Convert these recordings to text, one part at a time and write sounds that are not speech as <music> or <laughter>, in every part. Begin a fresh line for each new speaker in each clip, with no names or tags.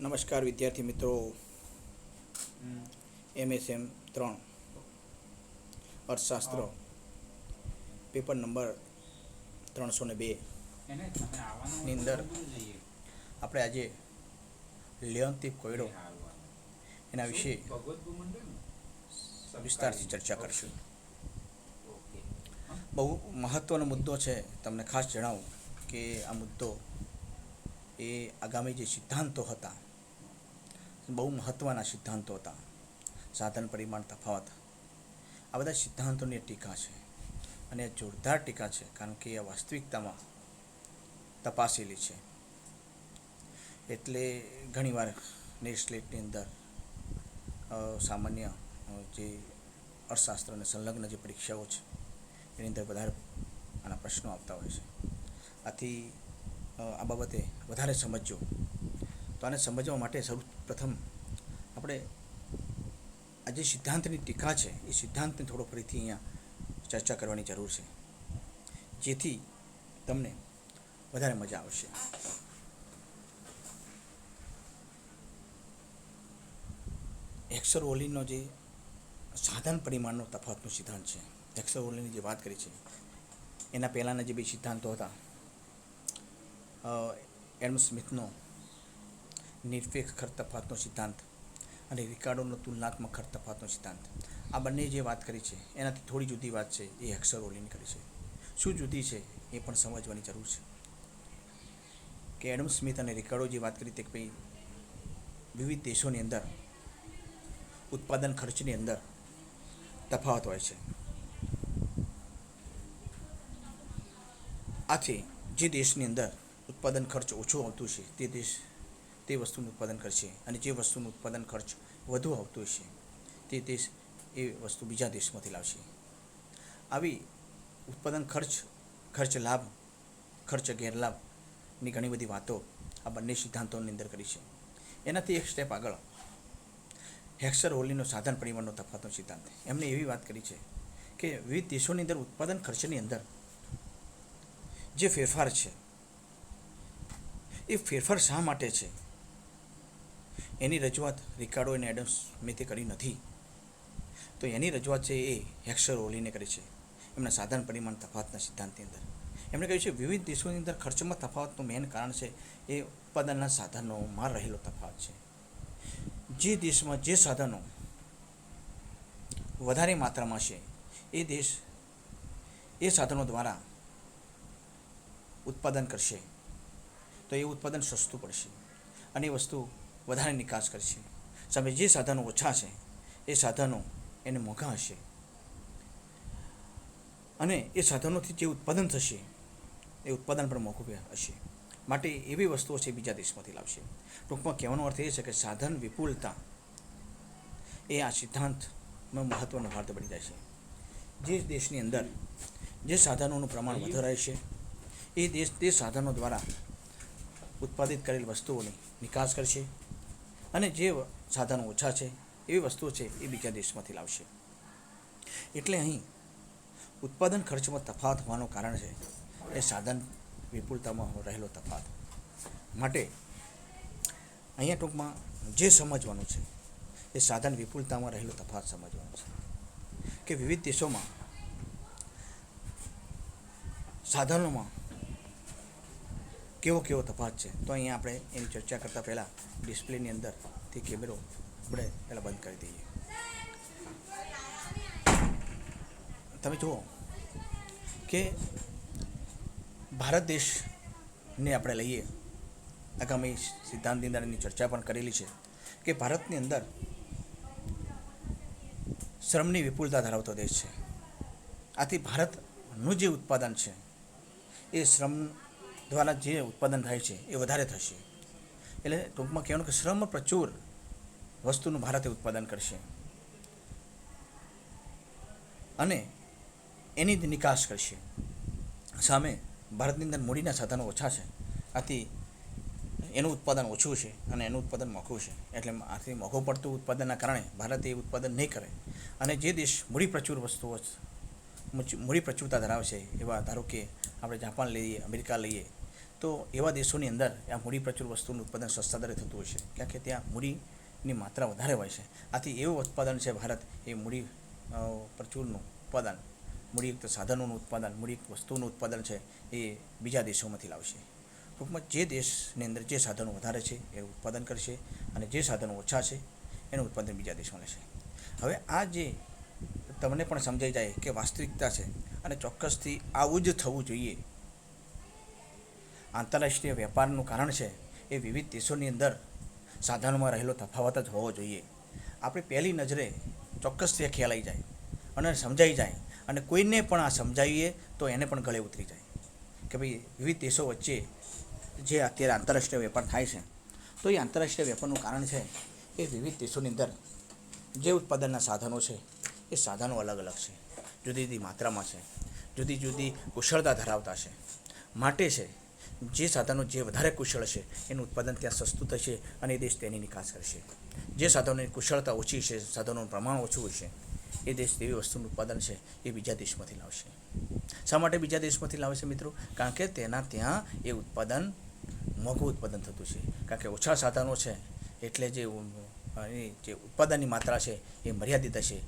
નમસ્કાર વિદ્યાર્થી મિત્રો. એમએસએમ ત્રણ. અર્થશાસ્ત્ર. પેપર નંબર ત્રણસો ને બે. ની અંદર આપણે આજે લેવંતી કોયડો. એના વિશે? વિસ્તારથી ચર્ચા કરશું. બહુ મહત્ત્વનો મુદ્દો છે. તમને ખાસ જણાવું કે આ મુદ્દો એ આગામી જે સિદ્ધાંતો હતા, બહુ મહત્ત્વના સિદ્ધાંતો હતા. સાધન પરિમાણ તફાવત. આ બધા સિદ્ધાંતોની ટીકા છે અને જોરદાર ટીકા છે, કારણ કે એ વાસ્તવિકતામાં તપાસેલી છે. એટલે ઘણીવાર નેટ સ્લેટની અંદર સામાન્ય જે અર્થશાસ્ત્ર અને સંલગ્ન જે પરીક્ષાઓ છે, એની અંદર વધારે આના પ્રશ્નો આવતા હોય છે. આથી આ બાબતે વધારે સમજજો. તો આને સમજવા માટે સૌ પ્રથમ આપણે આ જે સિદ્ધાંતની ટીકા છે, એ સિદ્ધાંતને થોડો ફરીથી અહીંયા ચર્ચા કરવાની જરૂર છે. જેથી તમને વધારે મજા આવશે. હેક્સર ઓલીનો જે સાધન પરિમાણનો તફાવતનો સિદ્ધાંત છે હેક્સર ઓલીની જે વાત કરી છે, એના પહેલાંના જે બે સિદ્ધાંતો હતા એડમ સ્મિથનો નિરપેક્ષ ખર્ચ તફાતનો સિદ્ધાંત અને રિકાર્ડોનો તુલનાત્મક ખર્ચ તફાતનો સિદ્ધાંત. આ બંને જે વાત કરી છે, એનાથી થોડી જુદી વાત છે, એ હેક્સર ઓલીની કરી છે. શું જુદી છે, એ પણ સમજવાની જરૂર છે. કે એડમ સ્મિથ અને રિકાર્ડો જે વાત કરી તે ભાઈ વિવિધ દેશોની અંદર, ઉત્પાદન ખર્ચની અંદર તફાવત હોય છે. આથી જે દેશની અંદર ઉત્પાદન ખર્ચ ઓછો આવતો છે તે દેશ તે વસ્તુનું ઉત્પાદન કરશે અને જે વસ્તુનું ઉત્પાદન ખર્ચ વધુ આવતું હશે, તે દેશ એ વસ્તુ બીજા દેશમાંથી લાવશે. આવી ઉત્પાદન ખર્ચ ખર્ચ લાભ, ખર્ચ ગેરલાભની ઘણી બધી વાતો આ બંને સિદ્ધાંતોની અંદર કરી છે. એનાથી એક સ્ટેપ આગળ. હેક્સર હોલીનો સાધન પરિમાણનો તફાતનો સિદ્ધાંત. એમણે એવી વાત કરી છે કે વિવિધ દેશોની અંદર ઉત્પાદન ખર્ચની અંદર જે ફેરફાર છે એ ફેરફાર શા માટે છે? એની રજૂઆત રિકાર્ડો અને એડમ્સ સ્મિથે કરી નથી. તો એની રજૂઆત છે એ હેક્સર હોલીને કરી છે. એમના સાધન પરિમાણ તફાવતના સિદ્ધાંતની અંદર. એમણે કહ્યું છે, વિવિધ દેશોની અંદર ખર્ચમાં તફાવતનું મેઇન કારણ છે એ ઉત્પાદનના સાધનોમાં રહેલો તફાવત છે. જે દેશમાં જે સાધનો વધારે માત્રામાં છે, એ દેશ એ સાધનો દ્વારા ઉત્પાદન કરશે. તો એ ઉત્પાદન સસ્તું પડશે અને એ વસ્તુ વધારે નિકાસ કરશે. સામે જે સાધનો ઓછા છે એ સાધનો એને મોંઘા હશે. અને એ સાધનોથી જે ઉત્પાદન થશે એ ઉત્પાદન પણ મોંઘું હશે. માટે એવી વસ્તુઓ છે બીજા દેશમાંથી લાવશે. ટૂંકમાં કહેવાનો અર્થ એ છે કે સાધન વિપુલતા એ આ સિદ્ધાંતનો મહત્ત્વનો ભાગ બની જાય છે. જે દેશની અંદર જે સાધનોનું પ્રમાણ વધારે છે એ દેશ તે સાધનો દ્વારા ઉત્પાદિત કરેલ વસ્તુઓની નિકાસ કરશે અને જે સાધનો ઓછા છે, એવી વસ્તુઓ છે એ બીજા દેશમાંથી લાવશે. એટલે અહીં ઉત્પાદન ખર્ચમાં તફાવત હોવાનું કારણ છે, એ સાધન વિપુલતામાં રહેલો તફાવત. માટે અહીંયા ટૂંકમાં જે સમજવાનું છે, એ સાધન વિપુલતામાં રહેલો તફાવત સમજવાનો છે. કે વિવિધ દેશોમાં સાધનોમાં કેવો કેવો તફાવત છે? તો અહીંયા આપણે એની ચર્ચા કરતાં પહેલાં ડિસ્પ્લેની અંદરથી કેમેરો આપણે પહેલાં બંધ કરી દઈએ. તમે જુઓ કે ભારત દેશને આપણે લઈએ, આગામી સિદ્ધાંતની અંદર એની ચર્ચા પણ કરેલી છે કે ભારતની અંદર શ્રમની વિપુલતા ધરાવતો દેશ છે. આથી ભારતનું જે ઉત્પાદન છે એ શ્રમ દ્વારા જે ઉત્પાદન થાય છે એ વધારે થશે. એટલે ટૂંકમાં કહેવાનું કે શ્રમ પ્રચુર વસ્તુનું ભારતે ઉત્પાદન કરશે. અને એની જ નિકાસ કરશે. સામે ભારતની અંદર મૂડીના સાધનો ઓછા છે. આથી એનું ઉત્પાદન ઓછું છે અને એનું ઉત્પાદન મોંઘું છે. એટલે આથી મોંઘું પડતું ઉત્પાદનના કારણે ભારત એ ઉત્પાદન નહીં કરે. અને જે દેશ મૂડી પ્રચુર વસ્તુઓ મૂડી પ્રચુરતા ધરાવે છે એવા ધારો કે આપણે જાપાન લઈએ, અમેરિકા લઈએ તો એવા દેશોની અંદર આ મૂડી પ્રચુર વસ્તુનું ઉત્પાદન સસ્તા દરે થતું હોય છે. કારણ કે ત્યાં મૂડીની માત્રા વધારે હોય છે. આથી એવું ઉત્પાદન છે ભારત, એ મૂડી પ્રચુરનું ઉત્પાદન, મૂડીયુક્ત સાધનોનું ઉત્પાદન, મૂડીયુક્ત વસ્તુનું ઉત્પાદન છે, એ બીજા દેશોમાંથી લાવશે. ટૂંકમાં જે દેશની અંદર જે સાધનો વધારે છે, એ ઉત્પાદન કરશે અને જે સાધનો ઓછા છે, એનું ઉત્પાદન બીજા દેશમાં લેશે. હવે આ જે તમને પણ સમજાઈ જાય કે વાસ્તવિકતા છે અને ચોક્કસથી આવું જ થવું જોઈએ આંતરરાષ્ટ્રીય વેપારનું કારણ છે એ વિવિધ દેશોની અંદર સાધનોમાં રહેલો તફાવત જ હોવો જોઈએ. આપણે પહેલી નજરે ચોક્કસ તે ખ્યાલ આવી જાય અને સમજાઈ જાય અને કોઈને પણ આ સમજાવીએ તો એને પણ ગળે ઉતરી જાય. કે ભાઈ વિવિધ દેશો વચ્ચે જે અત્યારે આંતરરાષ્ટ્રીય વેપાર થાય છે, તો એ આંતરરાષ્ટ્રીય વેપારનું કારણ છે એ વિવિધ દેશોની અંદર જે ઉત્પાદનના સાધનો છે, એ સાધનો અલગ અલગ છે. જુદી જુદી માત્રામાં છે. જુદી જુદી કુશળતા ધરાવતા છે. માટે છે જે સાધનો જે વધારે કુશળ છે, એનું ઉત્પાદન ત્યાં સસ્તું થશે અને એ દેશ તેની નિકાસ કરશે. જે સાધનોની કુશળતા ઓછી છે, સાધનોનું પ્રમાણ ઓછું હોય છે, એ દેશ તેવી વસ્તુનું ઉત્પાદન છે, એ બીજા દેશમાંથી લાવશે. શા માટે બીજા દેશમાંથી લાવે છે મિત્રો? કારણ કે તેના ત્યાં એ ઉત્પાદન, મોંઘું ઉત્પાદન થતું છે. કારણ કે ઓછા સાધનો છે, એટલે જે જે ઉત્પાદનની માત્રા છે, એ મર્યાદિત હશે.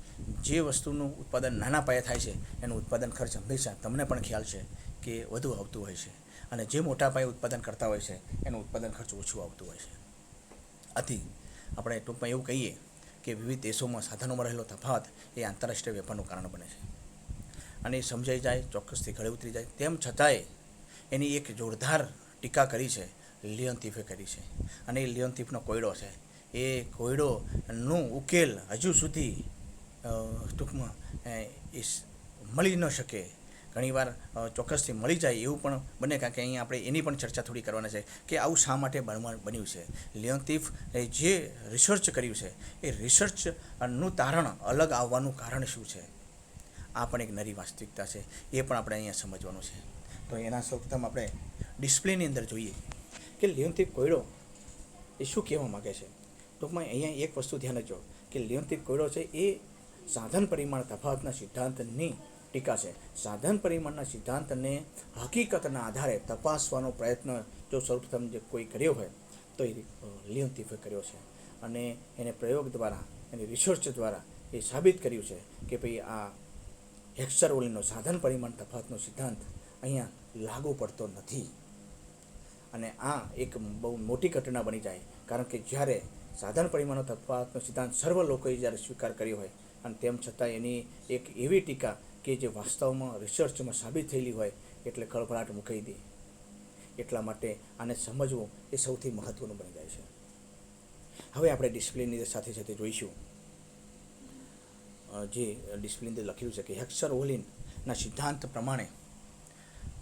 જે વસ્તુનું ઉત્પાદન નાના પાયે થાય છે, એનું ઉત્પાદન ખર્ચ હંમેશા, તમને પણ ખ્યાલ છે, કે વધુ આવતું હોય છે. અને જે મોટા પાયે ઉત્પાદન કરતા હોય છે, એનું ઉત્પાદન ખર્ચ ઓછું આવતું હોય છે. આથી આપણે ટૂંકમાં એવું કહીએ કે વિવિધ દેશોમાં સાધનોમાં રહેલો તફાવત એ આંતરરાષ્ટ્રીય વેપારનું કારણ બને છે. અને એ સમજાઈ જાય, ચોક્કસથી ગળે ઉતરી જાય. તેમ છતાંય એની એક જોરદાર ટીકા કરી છે, લિયોન તીફે કરી છે. અને એ લિયોન તીફનો કોયડો છે. એ કોયડોનું ઉકેલ હજુ સુધી ટૂંકમાં, એ મળી ન શકે ઘણીવાર ચોક્કસથી મળી જાય એવું પણ બને કારણ કે અહીંયા આપણે એની પણ ચર્ચા થોડી કરવાના છે કે આવું શા માટે બન્યું છે. લિયોનતિફ જે રિસર્ચ કર્યું છે, એ રિસર્ચનું તારણ અલગ આવવાનું કારણ શું છે? આ પણ એક નરી વાસ્તવિકતા છે, એ પણ આપણે અહીંયા સમજવાનું છે. તો એના સૌપ્રથમ આપણે ડિસ્પ્લેની અંદર જોઈએ કે લિયોનતીપ કોયડો એ શું કહેવા માગે છે? ટૂંકમાં અહીંયા એક વસ્તુ ધ્યાન જો કે લિયોનતીપ કોયડો છે એ સાધન પરિમાણ તફાવતના સિદ્ધાંતની ટીકા છે સાધન પરિમાણના સિદ્ધાંતને હકીકતના આધારે તપાસવાનો પ્રયત્ન જો સૌપ્રથમ જે કોઈ કર્યો હોય, તો એ લિયોનતીફે કર્યો છે. અને એને પ્રયોગ દ્વારા, એની રિસર્ચ દ્વારા એ સાબિત કર્યું છે કે ભાઈ આ હેક્સર ઓલીનો સાધન પરિમાણ તફાતનો સિદ્ધાંત અહીંયા લાગુ પડતો નથી. અને આ એક બહુ મોટી ઘટના બની જાય. કારણ કે જ્યારે સાધન પરિમાણનો તફાતનો સિદ્ધાંત સર્વ લોકોએ જ્યારે સ્વીકાર કર્યો હોય, અને તેમ છતાં એની એક એવી ટીકા કે જે વાસ્તવમાં રિસર્ચમાં સાબિત થયેલી હોય એટલે કળભળાટ મૂકી દે. એટલા માટે આને સમજવું એ સૌથી મહત્ત્વનું બની જાય છે. હવે આપણે ડિસિપ્લિનની સાથે સાથે જોઈશું. જે ડિસિપ્લિન લખ્યું છે કે હેક્સર ઓલિનના સિદ્ધાંત પ્રમાણે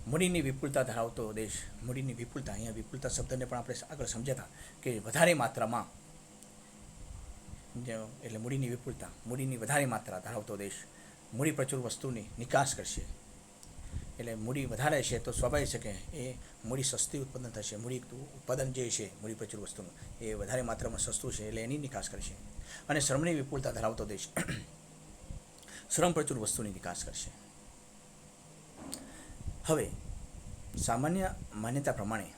મૂડીની વિપુલતા ધરાવતો દેશ, મૂડીની વિપુલતા, અહીંયા વિપુલતા શબ્દને પણ આપણે આગળ સમજાતા કે વધારે માત્રામાં એટલે મૂડીની વિપુલતા, મૂડીની વધારે માત્રા ધરાવતો દેશ મૂડી પ્રચુર વસ્તુની નિકાસ કરશે. એટલે મૂડી વધારે છે તો સ્વાભાવિક છે કે એ મૂડી સસ્તી ઉત્પાદન થશે. મૂડી ઉત્પાદન જે છે, મૂડી પ્રચુર વસ્તુનું, એ વધારે માત્રામાં સસ્તું છે એટલે એની નિકાસ કરશે. અને શ્રમની વિપુલતા ધરાવતો દેશ <coughs> શ્રમ પ્રચુર વસ્તુની નિકાસ કરશે. હવે, સામાન્ય માન્યતા પ્રમાણે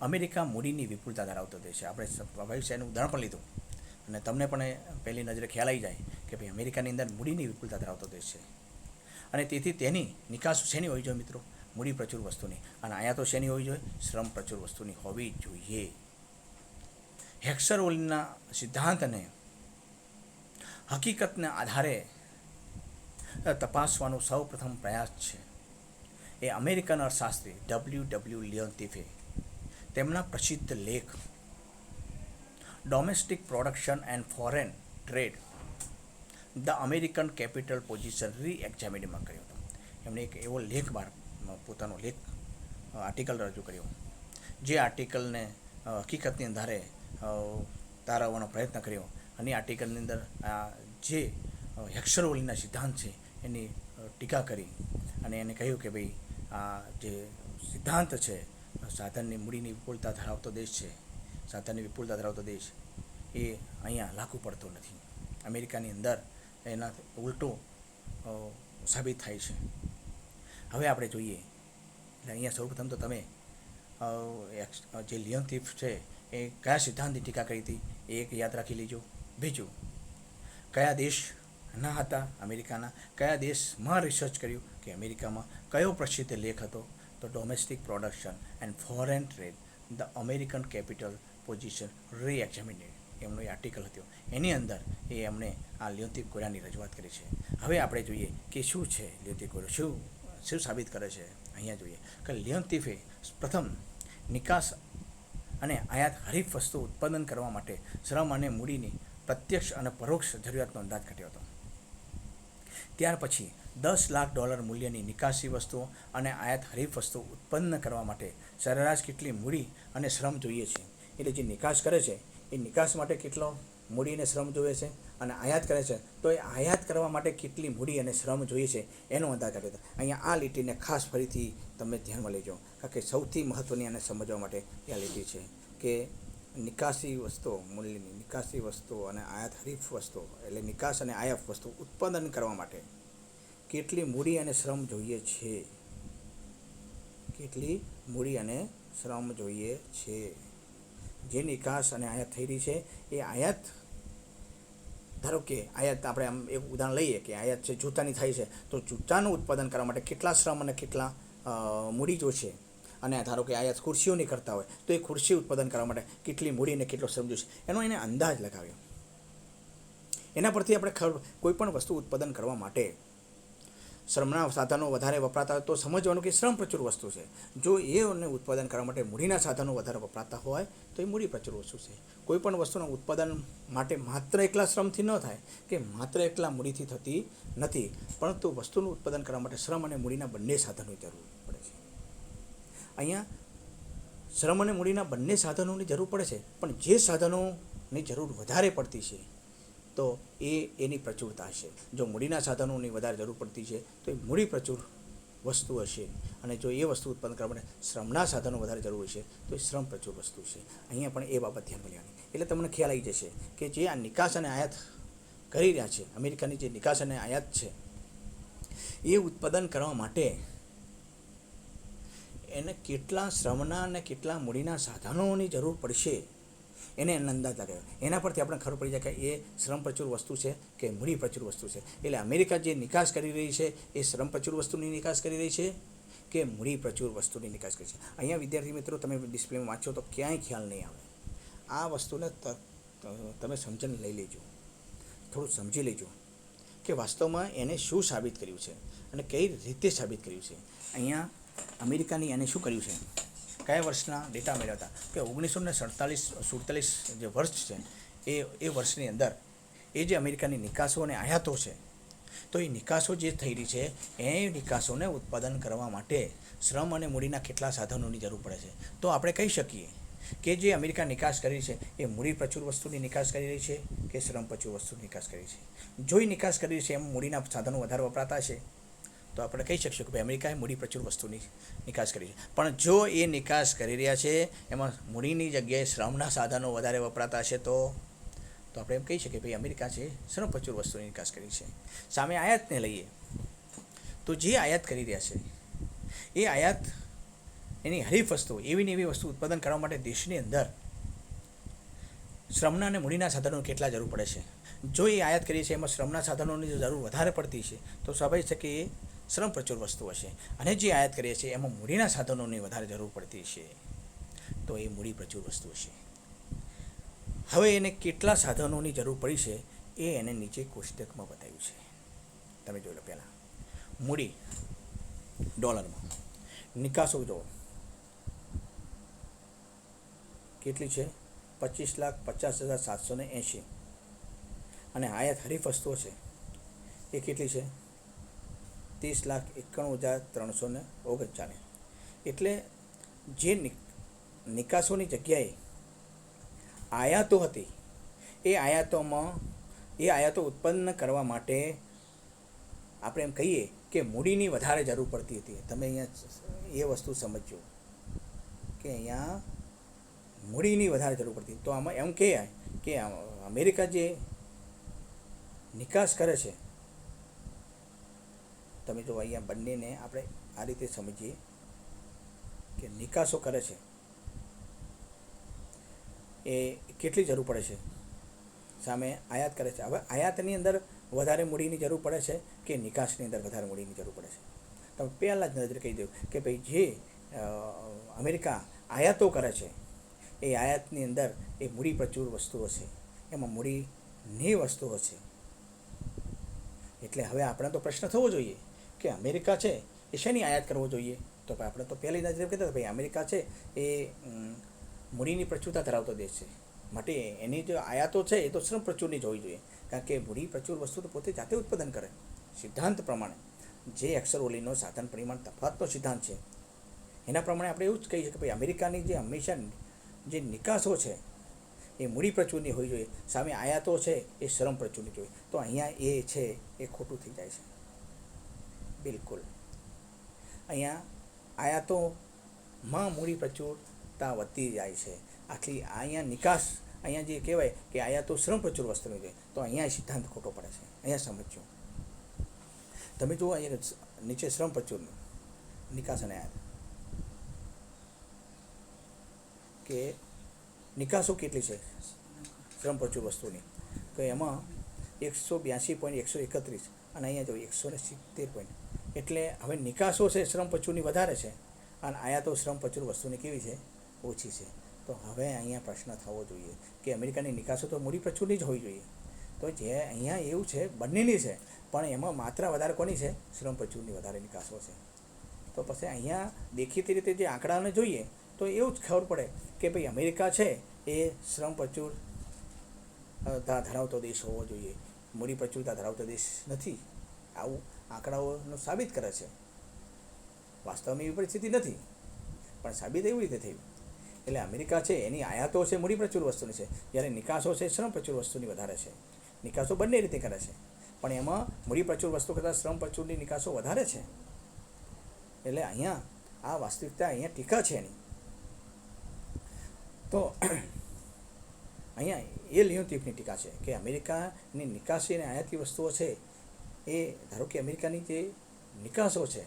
અમેરિકા મૂડીની વિપુલતા ધરાવતો દેશ છે. આપણે સ્વાભાવિક છે એનું ઉદાહરણ પણ લીધું. અને તમને પણ પહેલી નજરે ખ્યાલ આવી જાય કે ભાઈ અમેરિકાની અંદર મૂડીની વિપુલતા ધરાવતો દેશ છે. અને તેથી તેની નિકાસ શેની હોવી જોઈએ મિત્રો? મૂડી પ્રચુર વસ્તુની. અને અહીંયા તો શેની હોવી જોઈએ? શ્રમ પ્રચુર વસ્તુની હોવી જોઈએ. હેક્સર ઓલિનના સિદ્ધાંતને હકીકતના આધારે તપાસવાનો સૌ પ્રથમ પ્રયાસ છે. એ અમેરિકન અર્થશાસ્ત્રી ડબલ્યુ ડબલ્યુ લિયોન્તિફે તીફે તેમના પ્રસિદ્ધ લેખ domestic production and foreign trade the American capital position રી એક્ઝામિનમાં કર્યો હતો. એમણે એક એવો લેખ બાર પોતાનો લેખ આર્ટિકલ રજૂ કર્યો. જે આર્ટિકલને હકીકતની અંધારે અ, તારવવાનો પ્રયત્ન કર્યો અને આર્ટિકલની અંદર આ જે અ, હેક્સરોલીના સિદ્ધાંત છે એની ટીકા કરી અને એને કહ્યું કે ભાઈ આ જે સિદ્ધાંત છે સાધનની મૂડીની વિપુલતા ધરાવતો દેશ છે સાધનની વિપુલતા ધરાવતો દેશ એ અહીંયા લાગુ પડતો નથી. અમેરિકાની અંદર એના ઉલટો સાબિત થાય છે. હવે આપણે જોઈએ, એટલે અહીંયા સૌપ્રથમ તો તમે જે લિયન થીફ છે, એ કયા સિદ્ધાંતની ટીકા કરી હતી, એ એક યાદ રાખી લેજો. બીજું, કયા દેશ ના હતા અમેરિકાના? કયા દેશમાં રિસર્ચ કર્યું કે અમેરિકામાં કયો પ્રસિદ્ધ લેખ હતો? તો domestic production and foreign trade the American capital position reexamined એમનો એ આર્ટિકલ હતો. એની અંદર એ એમણે આ લ્યોતિક કોયરાની રજૂઆત કરી છે. હવે આપણે જોઈએ કે શું છે લ્યોતિક કોયરો શું શું સાબિત કરે છે? અહીંયા જોઈએ કે લિયોન્તિફે પ્રથમ નિકાસ અને આયાત હરીફ વસ્તુ ઉત્પાદન કરવા માટે શ્રમ અને મૂડીની પ્રત્યક્ષ અને પરોક્ષ જરૂરિયાતનો અંદાજ કાઢ્યો હતો. ત્યાર પછી દસ લાખ ડોલર મૂલ્યની નિકાસી વસ્તુઓ અને આયાત હરીફ વસ્તુ ઉત્પન્ન કરવા માટે સરેરાશ કેટલી મૂડી અને શ્રમ જોઈએ છે? એટલે જે નિકાસ કરે છે, એ નિકાસ માટે કેટલો મૂડી અને શ્રમ જોઈએ છે અને આયાત કરે છે, તો એ આયાત કરવા માટે કેટલી મૂડી અને શ્રમ જોઈએ છે, એનો અંદાજ આપ્યો હતો અહીંયા આ લીટીને ખાસ ફરીથી તમે ધ્યાનમાં લેજો, કારણ કે સૌથી મહત્ત્વની આને સમજવા માટે એ આ લીટી છે કે નિકાસી વસ્તુઓ, મૂલ્યની નિકાસી વસ્તુઓ અને આયાત હરીફ વસ્તુઓ, એટલે નિકાસ અને આયાત વસ્તુ ઉત્પાદન કરવા માટે કેટલી મૂડી અને શ્રમ જોઈએ છે? કેટલી મૂડી અને શ્રમ જોઈએ છે? જે નિકાસ અને આયાત થઈ રહી છે, એ આયાત, ધારો કે આયાત આપણે આમ એક ઉદાહરણ લઈએ કે આયાત છે, જૂતાની થાય છે, તો જૂતાનું ઉત્પાદન કરવા માટે કેટલા શ્રમ અને કેટલા મૂડી જોશે અને ધારો કે આયાત ખુરશીઓની કરતા હોય, તો એ ખુરશી ઉત્પાદન કરવા માટે કેટલી મૂડી અને કેટલો શ્રમ જોશે? એનો એને અંદાજ લગાવ્યો. એના પરથી આપણે ખબર, કોઈ પણ વસ્તુ ઉત્પાદન કરવા માટે શ્રમના સાધનો વધારે વપરાતા હોય તો સમજવાનું કે શ્રમ પ્રચુર વસ્તુ છે. જો એને ઉત્પાદન કરવા માટે મૂડીના સાધનો વધારે વપરાતા હોય, તો એ મૂડી પ્રચુર વસ્તુ છે. કોઈ પણ વસ્તુના ઉત્પાદન માટે માત્ર એકલા શ્રમથી ન થાય કે માત્ર એકલા મૂડીથી થતી નથી, પરંતુ વસ્તુનું ઉત્પાદન કરવા માટે શ્રમ અને મૂડીના બંને સાધનોની જરૂર પડે છે. અહીંયા શ્રમ અને મૂડીના બંને સાધનોની જરૂર પડે છે, પણ જે સાધનોની જરૂર વધારે પડતી છે તો એ એની પ્રચુરતા હશે. જો મૂડીના સાધનોની વધારે જરૂર પડતી છે, તો એ મૂડી પ્રચુર વસ્તુ હશે. અને જો એ વસ્તુ ઉત્પન્ન કરવા માટે શ્રમના સાધનો વધારે જરૂર હશે, તો એ શ્રમ પ્રચુર વસ્તુ છે. અહીંયા પણ એ બાબત ધ્યાનમાં લેવાની એટલે તમને ખ્યાલ આવી જશે કે જે આ નિકાસ અને આયાત કરી રહ્યા છે, અમેરિકાની જે નિકાસ અને આયાત છે, એ ઉત્પાદન કરવા માટે એને કેટલા શ્રમના અને કેટલા મૂડીના સાધનોની જરૂર પડશે એને નંદાતા કહેવાય. એના પરથી આપણે ખબર પડી જાય કે એ શ્રમ પ્રચુર વસ્તુ છે કે મૂડી પ્રચુર વસ્તુ છે. એટલે અમેરિકા જે નિકાસ કરી રહી છે, એ શ્રમ પ્રચુર વસ્તુની નિકાસ કરી રહી છે કે મૂડી પ્રચુર વસ્તુની નિકાસ કરી છે? અહીંયા વિદ્યાર્થી મિત્રો, તમે ડિસ્પ્લેમાં વાંચો તો ક્યાંય ખ્યાલ નહીં આવે. આ વસ્તુને તમે સમજણ લઈ લેજો. થોડું સમજી લેજો કે વાસ્તવમાં એને શું સાબિત કર્યું છે અને કઈ રીતે સાબિત કર્યું છે. અહીંયા અમેરિકાની એને શું કર્યું છે? કયા વર્ષના ડેટા મળ્યા હતા? કે ઓગણીસો ને સડતાલીસ, સુડતાલીસ જે વર્ષ છે, એ એ વર્ષની અંદર એ જે અમેરિકાની નિકાસો અને આયાતો છે, તો એ નિકાસો જે થઈ રહી છે, એ નિકાસોને ઉત્પાદન કરવા માટે શ્રમ અને મૂડીના કેટલા સાધનોની જરૂર પડે છે? તો આપણે કહી શકીએ કે જે અમેરિકા નિકાસ કરી છે, એ મૂડી પ્રચુર વસ્તુની નિકાસ કરી રહી છે કે શ્રમ પ્રચુર વસ્તુની નિકાસ કરી છે? જો એ નિકાસ કરી છે, એમ મૂડીના સાધનો વધારે વપરાતા છે તો આપણે કહી શકીશું કે ભાઈ અમેરિકાએ મૂડી પ્રચુર વસ્તુની નિકાસ કરી છે. પણ જો એ નિકાસ કરી રહ્યા છે, એમાં મૂડીની જગ્યાએ શ્રમના સાધનો વધારે વપરાતા હશે તો તો આપણે એમ કહી શકીએ ભાઈ અમેરિકા છે, શ્રમ પ્રચુર વસ્તુની નિકાસ કરી છે. સામે આયાતને લઈએ, તો જે આયાત કરી રહ્યા છે, એ આયાત, એની હરીફ વસ્તુ, એવી ને એવી વસ્તુ ઉત્પાદન કરવા માટે દેશની અંદર શ્રમના અને મૂડીના સાધનો કેટલા જરૂર પડે છે. જો એ આયાત કરીએ છીએ એમાં શ્રમના સાધનોની જરૂર વધારે પડતી છે, તો સ્વાભાવિક છે કે એ શ્રમ પ્રચુર વસ્તુ હશે. અને જે આયાત કરીએ છીએ, એમાં મૂડીના સાધનોની વધારે જરૂર પડતી છે તો એ મૂડી પ્રચુર વસ્તુ હશે. હવે એને કેટલા સાધનોની જરૂર પડી છે, એ એને નીચે કોષ્ટકમાં બતાવ્યું છે. તમે જોઈ લો પહેલાં. મૂડી, ડોલરમાં. નિકાસો જો કેટલી છે? પચીસ લાખ પચાસ હજાર સાતસો ને એંશી. અને આયાત હરીફ વસ્તુઓ છે. એ કેટલી છે? ત્રીસ લાખ એકાણું હજાર ત્રણસો ને ઓગણચાલીસ એટલે જે નિકાસોની જગ્યાએ આયાતો હતી, એ આયાતોમાં, એ આયાતો ઉત્પન્ન કરવા માટે આપણે એમ કહીએ કે મૂડીની વધારે જરૂર પડતી હતી. તમે અહીંયા એ વસ્તુ સમજજો કે અહીંયા મૂડીની વધારે જરૂર પડતી તો આમાં એમ કહે કે અમેરિકા જે નિકાસ કરે છે તમે જો અહીંયા બંનેને આપણે આ રીતે સમજીએ કે નિકાસો કરે છે, એ કેટલી જરૂર પડે છે? સામે આયાત કરે છે. હવે આયાતની અંદર વધારે મૂડીની જરૂર પડે છે કે નિકાસની અંદર વધારે મૂડીની જરૂર પડે છે? તમે પહેલાં જ નજરે કહી દઉં કે ભાઈ જે અમેરિકા આયાતો કરે છે, એ આયાતની અંદર એ મૂડી પ્રચુર વસ્તુઓ છે. એમાં મૂડીની વસ્તુઓ છે. એટલે હવે આપણે તો પ્રશ્ન થવો જોઈએ. કે અમેરિકા છે એ શેની આયાત કરવો જોઈએ? તો ભાઈ આપણે તો પહેલી નજરે કહેતા હતા, ભાઈ અમેરિકા છે એ મૂડીની પ્રચુરતા ધરાવતો દેશ છે. માટે એની જે આયાતો છે એ તો શ્રમ પ્રચુરની જ હોવી જોઈએ. કારણ કે મૂડી પ્રચુર વસ્તુ તો પોતે જાતે ઉત્પાદન કરે. સિદ્ધાંત પ્રમાણે જે અક્ષર ઓલીનો સાધન પરિમાણ તફાતનો સિદ્ધાંત છે. એના પ્રમાણે આપણે એવું જ કહીએ કે ભાઈ અમેરિકાની જે હંમેશા જે નિકાસો છે એ મૂડી પ્રચુરની હોવી જોઈએ. સામે આયાતો છે એ શ્રમ પ્રચુરની જોઈએ. તો અહીંયા એ છે એ ખોટું થઈ જાય છે. બિલકુલ. અહીંયા આયાતોમાં મૂડી પ્રચુરતા વધતી જાય છે. આથી અહીંયા નિકાસ, અહીંયા જે કહેવાય કે આયાતો શ્રમ પ્રચુર વસ્તુની છે, તો અહીંયા સિદ્ધાંત ખોટો પડે છે. અહીંયા સમજજો. તમે જુઓ અહીંયા નીચે શ્રમ પ્રચુરનું, નિકાસ અને આયાત. કે નિકાસો કેટલી છે? શ્રમ પ્રચુર વસ્તુની. તો એમાં એકસો બ્યાસી પોઈન્ટ એકસો એકત્રીસ અને અહીંયા જો એકસો ને સિત્તેર પોઈન્ટ એટલે હવે નિકાસો છે શ્રમ પ્રચુરની વધારે છે અને આયાતો શ્રમ પચુર વસ્તુની કેવી છે? ઓછી છે. તો હવે અહીંયા પ્રશ્ન થવો જોઈએ કે અમેરિકાની નિકાસો તો મૂડી પ્રચુરની જ હોવી જોઈએ. તો જે અહીંયા એવું છે, બંનેની છે, પણ એમાં માત્રા વધારે કોની છે? શ્રમ પ્રચુરની વધારે નિકાસો છે. તો પછી અહીંયા દેખીતી રીતે જે આંકડાને જોઈએ, તો એવું જ ખબર પડે કે ભાઈ અમેરિકા છે એ શ્રમ પ્રચુર ધરાવતો દેશ હોવો જોઈએ. મૂડી પ્રચુરતા ધરાવતો દેશ નથી. આવું આંકડાઓનો સાબિત કરે છે. વાસ્તવમાં એવી પરિસ્થિતિ નથી, પણ સાબિત એવી રીતે થયું એટલે અમેરિકા છે, એની આયાતો છે મૂડી પ્રચુર વસ્તુની છે, જ્યારે નિકાસો છે શ્રમ પ્રચુર વસ્તુની વધારે છે. નિકાસો બંને રીતે કરે છે, પણ એમાં મૂડી પ્રચુર વસ્તુ કરતાં શ્રમ પ્રચુરની નિકાસો વધારે છે. એટલે અહીંયા આ વાસ્તવિકતા અહીંયા ટીકા છે એની. તો અહીંયા એ લિયોન્તીફની ટીકા છે કે અમેરિકાની નિકાસી અને આયાતી વસ્તુઓ છે એ ધારો કે અમેરિકાની જે નિકાસો છે,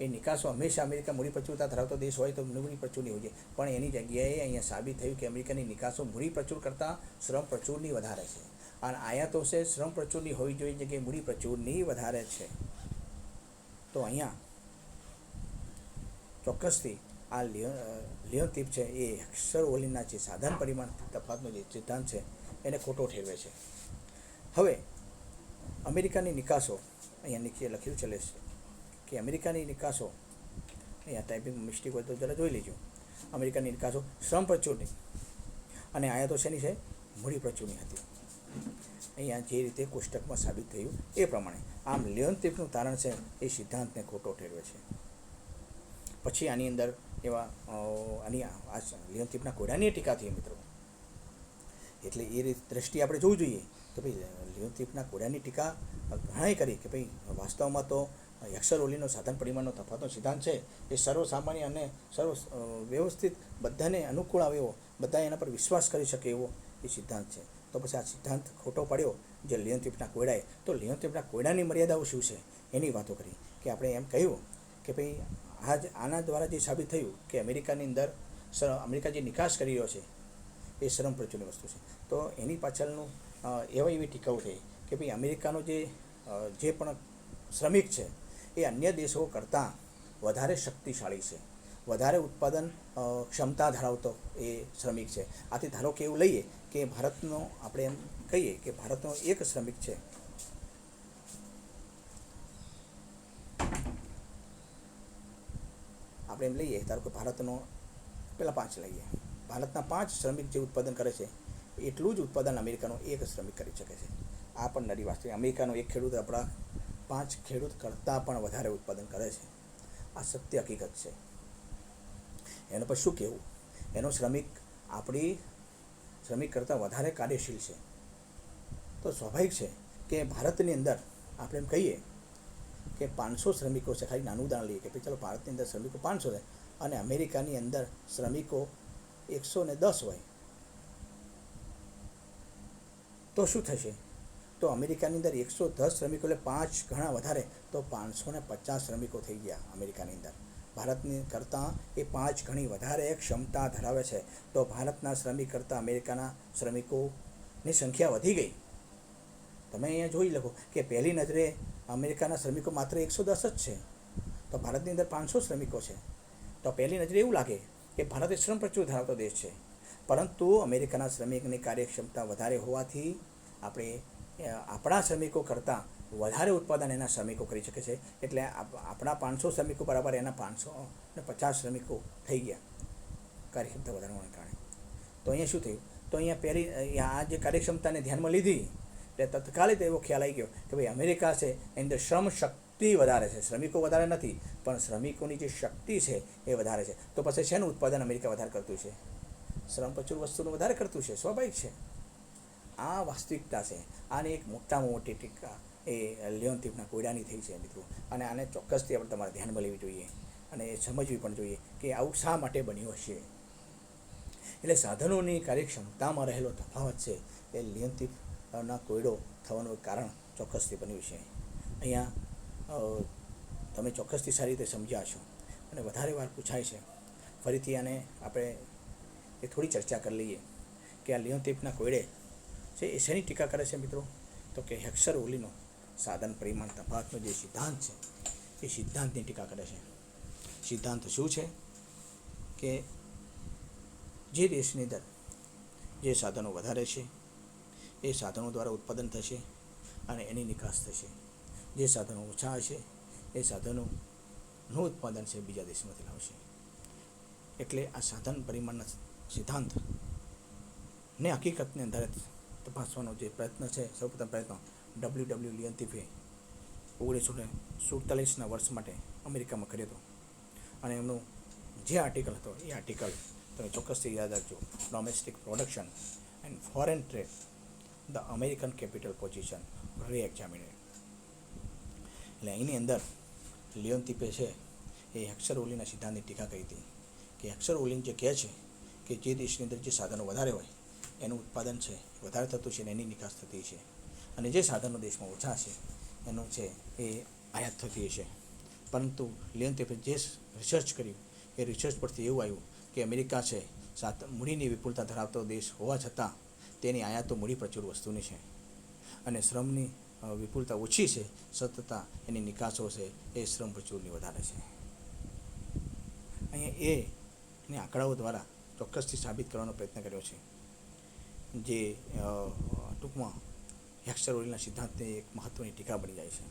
એ નિકાસો હંમેશા અમેરિકા મૂડી પ્રચુરતા ધરાવતો દેશ હોય તો મૂડી પ્રચુરની હોય છે. પણ એની જગ્યાએ અહીંયા સાબિત થયું કે અમેરિકાની નિકાસો મૂડી પ્રચુર કરતાં શ્રમ પ્રચુરની વધારે છે. અને આયાતો છે, શ્રમ પ્રચુરની હોવી જોઈએ જગ્યાએ મૂડી પ્રચુરની વધારે છે. તો અહીંયા ચોક્કસથી આ લિયોન ટીપ છે, એ અક્ષર ઓલીના જે સાધન પરિમાણ તફાતનો જે સિદ્ધાંત છે, એને ખોટો ઠેરવે છે. હવે અમેરિકાની નિકાસો અહીંયા નીચે લખ્યું છે લેશ કે અમેરિકાની નિકાસો. અહીંયા ટાઈપિંગ મિસ્ટેક હોય તો જરા જોઈ લેજો. અમેરિકાની નિકાસો શ્રમ પ્રચુરની અને આયાતો શેની છે? મૂડી પ્રચુરની હતી. અહીંયા જે રીતે કોષ્ટકમાં સાબિત થયું એ પ્રમાણે. આમ લિયોન ટીપનું તારણ છે એ સિદ્ધાંતને ખોટો ઠેરવે છે. પછી આની અંદર એવા આની આ લિયોન કોયડાની ટીકા થઈ મિત્રો. એટલે એ રીત દ્રષ્ટિએ આપણે જોવું જોઈએ. કે ભાઈ, લિયોન કોડાની ટીકા ઘણાએ કરી કે ભાઈ, વાસ્તવમાં તો યક્ષરોલીનો સાધન પરિમાણનો તફાવતનો સિદ્ધાંત છે. એ સર્વસામાન્ય અને સર્વ વ્યવસ્થિત બધાને અનુકૂળ આવે એવો બધા એના પર વિશ્વાસ કરી શકે એવો એ સિદ્ધાંત છે. તો પછી આ સિદ્ધાંત ખોટો પડ્યો જે લિયોન ટીપના કોયડાએ તો લિયોન ટીપના કોયડાની મર્યાદાઓ શું છે? એની વાતો કરી કે આપણે એમ કહ્યું કે ભાઈ, આજ, આના દ્વારા જે સાબિત થયું કે અમેરિકાની અંદર અમેરિકા જે નિકાસ કરી રહ્યો છે, એ શ્રમ પ્રચુરની વસ્તુ છે. તો એની પાછળનું એવા એવી ટીકાઓ થઈ કે ભાઈ અમેરિકાનો જે જે પણ શ્રમિક છે, એ અન્ય દેશો કરતાં વધારે શક્તિશાળી છે. વધારે ઉત્પાદન ક્ષમતા ધરાવતો એ શ્રમિક છે. આથી ધારો કે એવું લઈએ કે ભારતનો, આપણે એમ કહીએ કે ભારતનો એક શ્રમિક છે. આપણે એમ લઈએ ધારો કે ભારતનો પહેલાં પાંચ લઈએ. ભારતના પાંચ શ્રમિક જે ઉત્પાદન કરે છે એટલું જ ઉત્પાદન અમેરિકાનો એક શ્રમિક કરી શકે છે. આ પણ નરી વાસ્તવિક અમેરિકાનો એક ખેડૂત આપણા પાંચ ખેડૂત કરતાં પણ વધારે ઉત્પાદન કરે છે. આ સત્ય હકીકત છે. એનું પર શું કહેવું? એનો શ્રમિક આપણી શ્રમિક કરતાં વધારે કાર્યશીલ છે. તો સ્વાભાવિક છે કે ભારતની અંદર આપણે એમ કહીએ કે પાંચસો શ્રમિકો છે. ખાલી નાનું ઉદાહરણ લઈએ કે ચાલો ભારતની અંદર શ્રમિકો પાંચસો છે અને અમેરિકાની અંદર શ્રમિકો એકસો ને દસ હોય. તો શું થશે? તો અમેરિકાની અંદર એકસો દસ શ્રમિકો એટલે પાંચ ગણા વધારે, તો પાંચસો ને પચાસ શ્રમિકો થઈ ગયા અમેરિકાની અંદર. ભારતની કરતાં એ પાંચ ગણી વધારે ક્ષમતા ધરાવે છે. તો ભારતના શ્રમિક કરતાં અમેરિકાના શ્રમિકોની સંખ્યા વધી ગઈ. તમે અહીંયા જોઈ લખો કે પહેલી નજરે અમેરિકાના શ્રમિકો માત્ર એકસો દસ જ છે. તો ભારતની અંદર પાંચસો શ્રમિકો છે. તો પહેલી નજરે એવું લાગે કે ભારત એ શ્રમ પ્રચુર ધરાવતો દેશ છે. પરંતુ અમેરિકાના શ્રમિકની કાર્યક્ષમતા વધારે હોવાથી આપણે આપણા શ્રમિકો કરતાં વધારે ઉત્પાદન એના શ્રમિકો કરી શકે છે. એટલે આપણા પાંચસો શ્રમિકો બરાબર એના પાંચસો ને પચાસ શ્રમિકો થઈ ગયા કાર્યક્ષમતા વધારવાના કારણે. તો અહીંયા શું થયું? તો અહીંયા પહેલી આ જે કાર્યક્ષમતાને ધ્યાનમાં લીધી, એટલે તત્કાલિત એવો ખ્યાલ આવી ગયો કે ભાઈ અમેરિકા છે, એની અંદર શ્રમ શક્તિ વધારે છે. શ્રમિકો વધારે નથી, પણ શ્રમિકોની જે શક્તિ છે એ વધારે છે. તો પછી શેનું ઉત્પાદન અમેરિકા વધારે કરતું છે? શ્રમ પ્રચુર વસ્તુનું વધારે કરતું છે, સ્વાભાવિક છે. આ વાસ્તવિકતા છે. આની એક મોટામાં મોટી ટીકા એ લિયોન તીપના કોયડાની થઈ છે, મિત્રો. અને આને ચોક્કસથી આપણે તમારે ધ્યાનમાં લેવી જોઈએ. અને એ સમજવી પણ જોઈએ કે આવું શા માટે બન્યું હશે. એટલે સાધનોની કાર્યક્ષમતામાં રહેલો તફાવત છે એ લિયોન તીપના કોયડો થવાનું કારણ ચોક્કસથી બન્યું છે. અહીંયા તમે ચોક્કસથી સારી રીતે સમજ્યા છો અને વધારે વાર પૂછાય છે. ફરીથી આને આપણે એ થોડી ચર્ચા કરી લઈએ કે આ લિયોન તીપના કોયડે છે એ શેની ટીકા કરે છે મિત્રો? તો કે હેક્સર ઓલીનો સાધન પરિમાણ તફાતનો જે સિદ્ધાંત છે, એ સિદ્ધાંતની ટીકા કરે છે. સિદ્ધાંત શું છે? કે જે દેશની અંદર જે સાધનો વધારે છે, એ સાધનો દ્વારા ઉત્પાદન થશે અને એની નિકાસ થશે. જે સાધનો ઓછા હશે, એ સાધનોનું ઉત્પાદન છે બીજા દેશમાંથી લાવશે. એટલે આ સાધન પરિમાણના સિદ્ધાંત. ને હકીકતને આધારે તપાસવાનો જે પ્રયત્ન છે, સૌપ્રથમ પ્રયત્ન ડબલ્યુ ડબલ્યુ લિયન્તિફે ઓગણીસો ને સુડતાલીસના વર્ષ માટે અમેરિકામાં કર્યો હતો. અને એમનું જે આર્ટિકલ હતો, એ આર્ટિકલ તમે ચોક્કસથી યાદ રાખજો. Domestic production and foreign trade the American capital position re examined એટલે એની અંદર લિયોન તીપે છે, એ હેક્સર ઓલીના સિદ્ધાંતની ટીકા કરી હતી. કે હેક્સર ઓલિન જે કહે છે કે જે દેશની અંદર જે સાધનો વધારે હોય, એનું ઉત્પાદન છે, વધારે થતું છે અને એની નિકાસ થતી છે. અને જે સાધનો દેશમાં ઓછા છે, એનું છે એ આયાત થતી છે પરંતુ લિયોન તીપે જે રિસર્ચ કર્યું, એ રિસર્ચ પરથી એવું આવ્યું કે અમેરિકા છે, સાત મૂડીની વિપુલતા ધરાવતો દેશ હોવા છતાં તેની આયાતો મૂડી પ્રચુર વસ્તુની છે. અને શ્રમની વિપુલતા ઓછી છે, સતતતા એની નિકાસો છે, એ શ્રમ પ્રચુરની વધારે છે. અહીંયા એ આંકડાઓ દ્વારા ચોક્કસથી સાબિત કરવાનો પ્રયત્ન કર્યો છે. જે ટૂંકમાં હેક્સર સિદ્ધાંતને સિદ્ધાંતની એક મહત્ત્વની ટીકા બની જાય છે.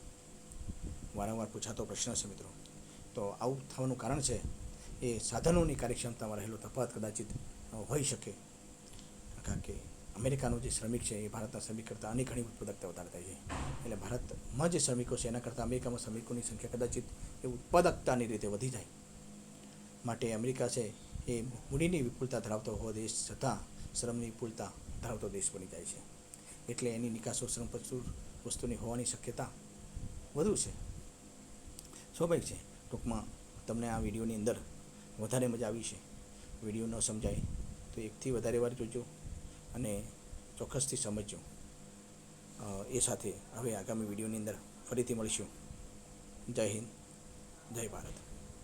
વારંવાર પૂછાતો પ્રશ્ન છે મિત્રો. તો આવું થવાનું કારણ છે એ સાધનોની કાર્યક્ષમતામાં રહેલો તફાવત કદાચિત હોઈ શકે. કારણ કે અમેરિકાનો જે શ્રમિક છે એ ભારતના શ્રમિક કરતાં અનેક ઘણી ઉત્પાદકતા વધારે થાય છે. એટલે ભારતમાં જે શ્રમિકો છે એના કરતાં અમેરિકામાં શ્રમિકોની સંખ્યા કદાચિત એ ઉત્પાદકતાની રીતે વધી જાય. માટે અમેરિકા છે એ મૂડીની વિપુલતા ધરાવતો હોવો દેશ છતાં શ્રમની વિપુલતા ધરાવતો દેશ બની જાય છે. એટલે એની નિકાસો શ્રમ પ્રચુર વસ્તુની હોવાની શક્યતા વધુ છે. સ્વાભાવિક છે. ટૂંકમાં તમને આ વિડીયોની અંદર વધારે મજા આવી છે. વીડિયો ન સમજાય તો એકથી વધારે વાર જોજો અને ચોક્કસથી સમજજો. એ સાથે હવે આગામી વિડીયોની અંદર ફરીથી મળીશું. જય હિન્દ. જય ભારત.